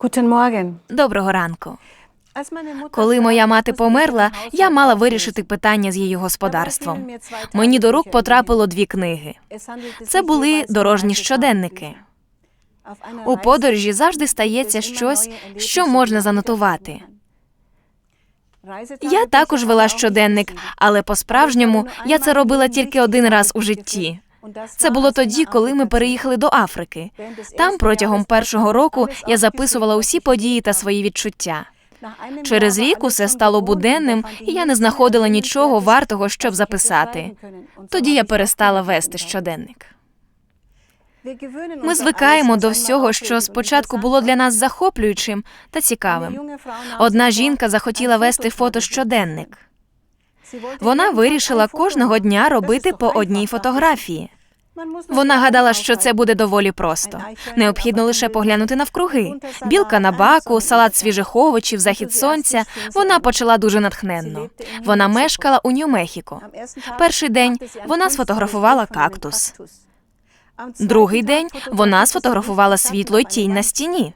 Guten Morgen. Доброго ранку. Коли моя мати померла, я мала вирішити питання з її господарством. Мені до рук потрапило дві книги. Це були um дорожні щоденники. У подорожі завжди стається щось, що можна занотувати. Я також вела щоденник, але по-справжньому я це робила тільки один раз у житті. Це було тоді, коли ми переїхали до Африки. Там протягом першого року я записувала усі події та свої відчуття. Через рік усе стало буденним, і я не знаходила нічого вартого, щоб записати. Тоді я перестала вести щоденник. Ми звикаємо до всього, що спочатку було для нас захоплюючим та цікавим. Одна жінка захотіла вести фотощоденник. Вона вирішила кожного дня робити по одній фотографії. Вона гадала, що це буде доволі просто. Необхідно лише поглянути навкруги. Білка на баку, салат свіжих овочів, захід сонця. Вона почала дуже натхненно. Вона мешкала у Нью-Мехіко. Перший день вона сфотографувала кактус. Другий день вона сфотографувала світло й тінь на стіні.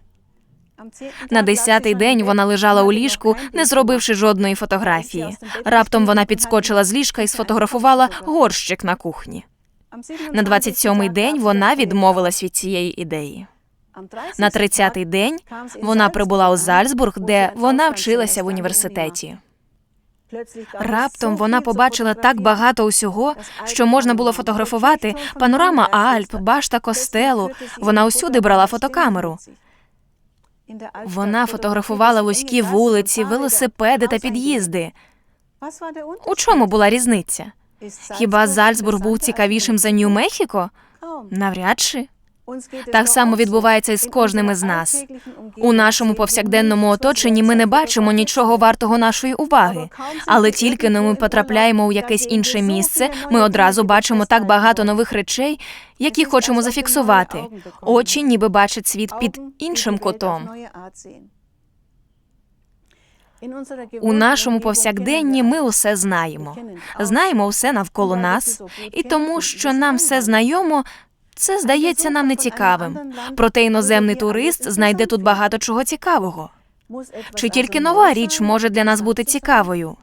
На десятий день вона лежала у ліжку, не зробивши жодної фотографії. Раптом вона підскочила з ліжка і сфотографувала горщик на кухні. На 27-й день вона відмовилась від цієї ідеї. На 30-й день вона прибула у Зальцбург, де вона вчилася в університеті. Раптом вона побачила так багато усього, що можна було фотографувати: панорама Альп, башта костелу. Вона усюди брала фотокамеру. Вона фотографувала вузькі вулиці, велосипеди та під'їзди. У чому була різниця? Хіба Зальцбург був цікавішим за Нью-Мехіко? Навряд чи. Так само відбувається і з кожним із нас. У нашому повсякденному оточенні ми не бачимо нічого вартого нашої уваги. Але тільки но ми потрапляємо у якесь інше місце, ми одразу бачимо так багато нових речей, які хочемо зафіксувати. Очі ніби бачать світ під іншим кутом. У нашому повсякденні ми усе знаємо. Знаємо усе навколо нас, і тому, що нам все знайомо, це здається нам нецікавим. Проте іноземний турист знайде тут багато чого цікавого. Чи тільки нова річ може для нас бути цікавою?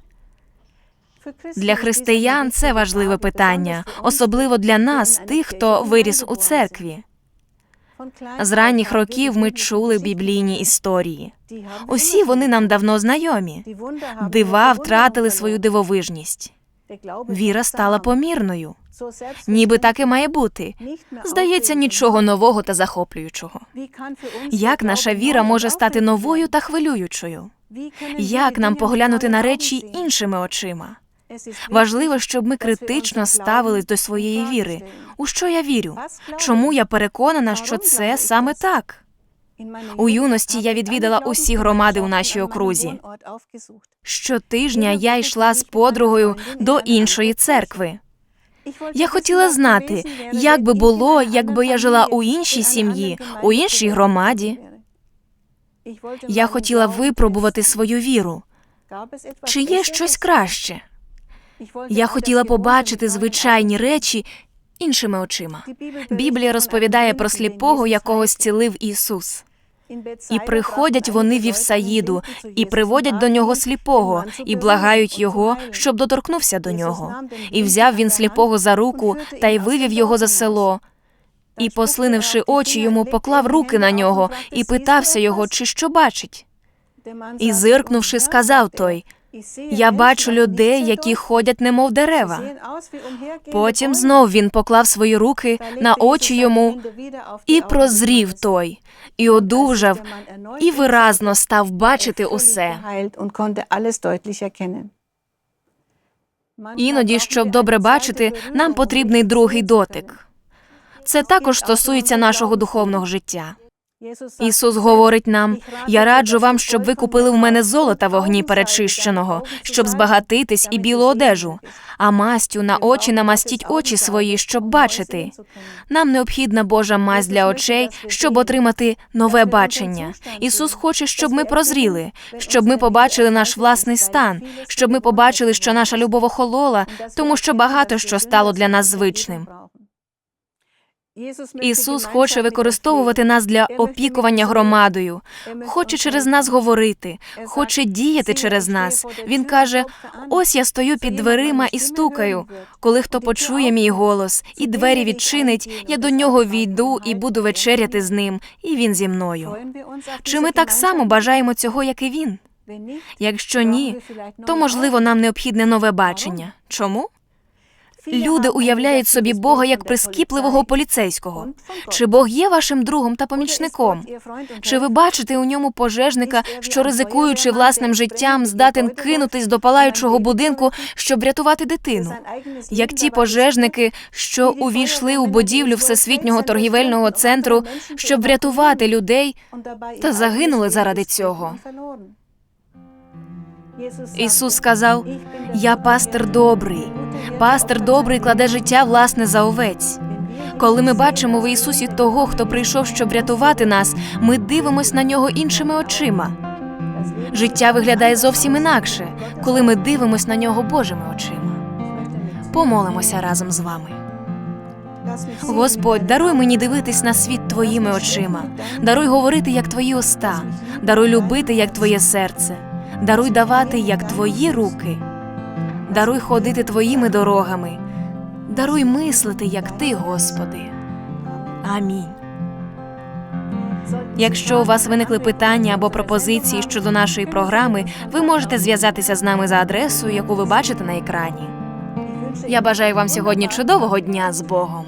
Для християн це важливе питання, особливо для нас, тих, хто виріс у церкві. З ранніх років ми чули біблійні історії. Усі вони нам давно знайомі. Дива втратили свою дивовижність. Віра стала помірною. Ніби так і має бути. Здається, нічого нового та захоплюючого. Як наша віра може стати новою та хвилюючою? Як нам поглянути на речі іншими очима? Важливо, щоб ми критично ставились до своєї віри. У що я вірю? Чому я переконана, що це саме так? У юності я відвідала усі громади у нашій окрузі. Щотижня я йшла з подругою до іншої церкви. Я хотіла знати, як би було, якби я жила у іншій сім'ї, у іншій громаді. Я хотіла випробувати свою віру. Чи є щось краще? Я хотіла побачити звичайні речі іншими очима. Біблія розповідає про сліпого, якого зцілив Ісус. І приходять вони в Івсаїду, і приводять до нього сліпого, і благають його, щоб доторкнувся до нього. І взяв він сліпого за руку та й вивів його за село. І, послинивши очі, йому поклав руки на нього і питався його, чи що бачить. І, зиркнувши, сказав той: Я бачу людей, які ходять, немов дерева. Потім знов він поклав свої руки на очі йому і прозрів той, і одужав, і виразно став бачити усе. Іноді, щоб добре бачити, нам потрібний другий дотик. Це також стосується нашого духовного життя. Ісус говорить нам: я раджу вам, щоб ви купили в мене золота в огні перечищеного, щоб збагатитись і білу одежу, а мастю на очі намастіть очі свої, щоб бачити. Нам необхідна Божа масть для очей, щоб отримати нове бачення. Ісус хоче, щоб ми прозріли, щоб ми побачили наш власний стан, щоб ми побачили, що наша любов охолола, тому що багато що стало для нас звичним. Ісус хоче використовувати нас для опікування громадою, хоче через нас говорити, хоче діяти через нас. Він каже: ось я стою під дверима і стукаю. Коли хто почує мій голос і двері відчинить, я до нього війду і буду вечеряти з ним, і він зі мною. Чи ми так само бажаємо цього, як і він? Якщо ні, то можливо нам необхідне нове бачення. Чому? Люди уявляють собі Бога як прискіпливого поліцейського. Чи Бог є вашим другом та помічником? Чи ви бачите у ньому пожежника, що ризикуючи власним життям, здатен кинутись до палаючого будинку, щоб врятувати дитину? Як ті пожежники, що увійшли у будівлю всесвітнього торгівельного центру, щоб врятувати людей, та загинули заради цього. Ісус сказав: Я пастир добрий. Пастир добрий кладе життя власне за овець. Коли ми бачимо в Ісусі того, хто прийшов, щоб врятувати нас, ми дивимось на нього іншими очима. Життя виглядає зовсім інакше, коли ми дивимось на нього Божими очима. Помолимося разом з вами. Господь, даруй мені дивитись на світ твоїми очима, даруй говорити, як твої уста, даруй любити, як твоє серце, даруй давати, як твої руки, даруй ходити твоїми дорогами, даруй мислити, як ти, Господи. Амінь. Якщо у вас виникли питання або пропозиції щодо нашої програми, ви можете зв'язатися з нами за адресою, яку ви бачите на екрані. Я бажаю вам сьогодні чудового дня з Богом.